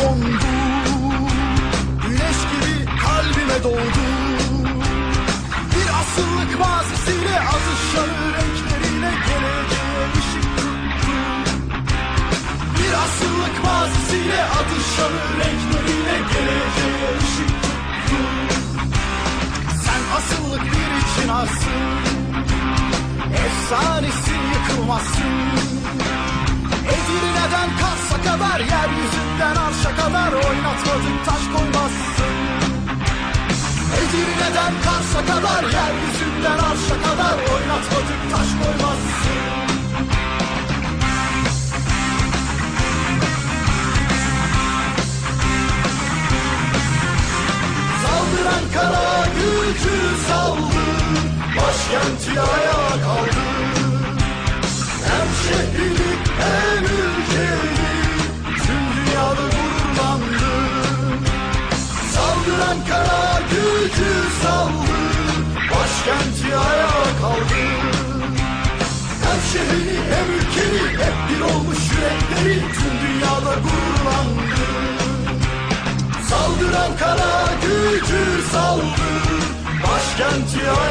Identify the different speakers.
Speaker 1: sondu. Güneş gibi kalbime doğdu. Bir asıllık mazisiyle azışanı renkleriyle geleceğe ışık tuttu. Bir asıllık mazisiyle atışanı renkleriyle geleceğe ışık tuttu. Sen asıllık bir için arsın. Efsanesi yıkılmazsın Yeryüzünden arşa kadar Oynatmadık taş koymazsın. Edirne'den Kars'a kadar Yeryüzünden arşa Saldıran kara gücü saldı Başkenti ayağa kaldı. Hem şehrini hem ülkeni Hep bir olmuş yürekleri Tüm dünyada gururlandı Saldıran kara gücü saldı Başkenti ayağa